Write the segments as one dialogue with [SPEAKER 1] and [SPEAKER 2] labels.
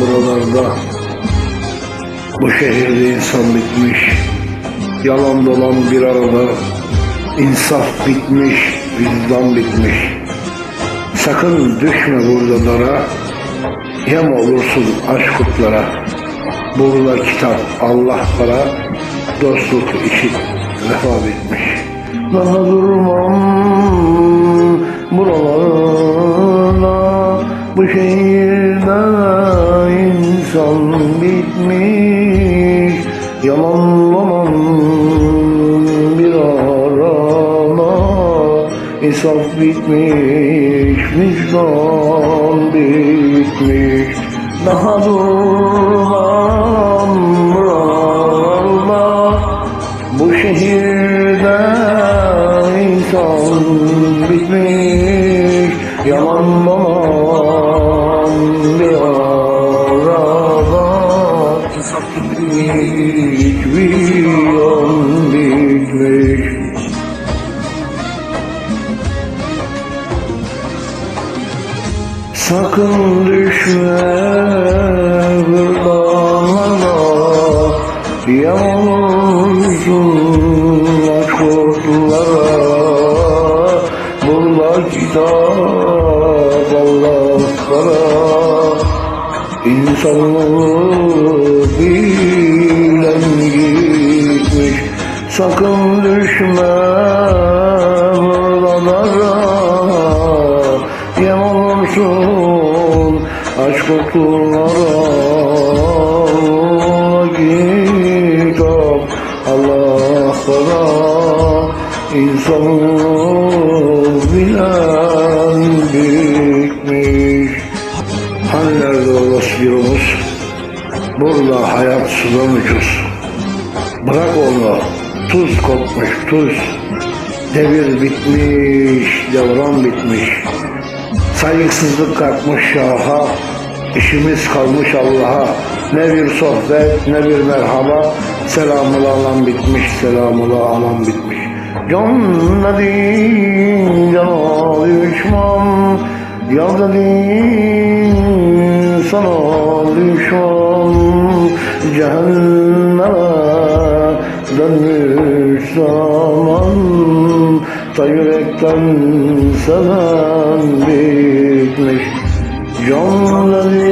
[SPEAKER 1] buralarda. Bu şehirde insan bitmiş Yalan dolan bir arada İnsaf bitmiş, vicdan bitmiş. Sakın düşme burada dara Yem olursun aşk kutlara Burada kitap Allah para Dostluk işit vefa bitmiş. Daha durmam buralarda Bu şehirde insan bitmiş. Yalanlanan bir arada İnsaf bitmiş, vicdan bitmiş. Daha durmam buralarda Bu şehirde insan bitmiş. Yalanlanan Sakın düşme hırdalara Yağmursun İnsanlığı bilen gitmiş Sakın düşme hırdalara Yem olursun aşk Kitap Allah'lara insanı bilen Hani nerede orası bir Burada hayat sudan ucuz Bırak onu. Tuz kopmuş tuz. Devir bitmiş, devran bitmiş. Saygısızlık kalkmış şaha, işimiz kalmış Allah'a. Ne bir sohbet, ne bir merhaba, selamlı alan bitmiş, selamlı alan bitmiş. Can dedin, cana düşman, yar dedin, sana düşman, cehenneme dönmüş zaman, Ta yürekten seven bitmiş. Canların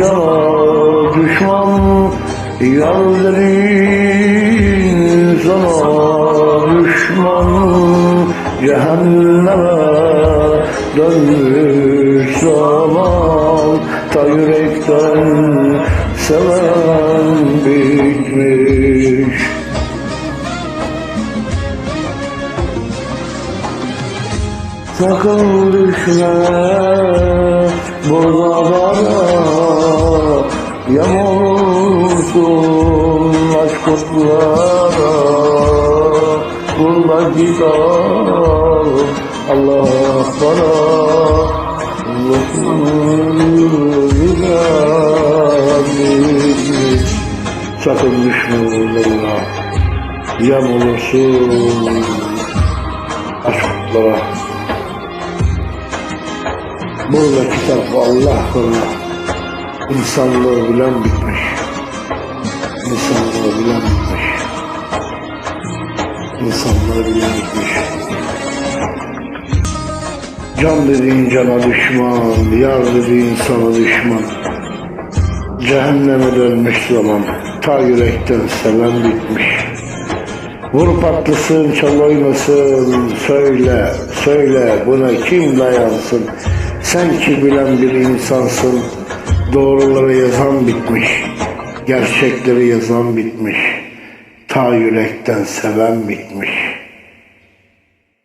[SPEAKER 1] cana düşman Yarların sana düşman. Cehenneme dönmüş zaman Ta yürekten seven bitmiş. Sakın düşme buralara Yem olursun aşk kurtlara Burada gitar Allah bana Sakın buralara Yem olursun aşk kurtlara Burada kitap Allah koruyor. İnsanlığı bilen bitmiş. İnsanlığı bilen bitmiş. İnsanlığı bilen bitmiş. Can dediğin cana düşman, yar dediğin sana düşman. Cehenneme dönmüş zaman, ta yürekten seven bitmiş. Vur patlasın, çal söyle, söyle buna kim dayansın? Sen ki bilen bir insansın, doğruları yazan bitmiş, gerçekleri yazan bitmiş, ta yürekten seven bitmiş.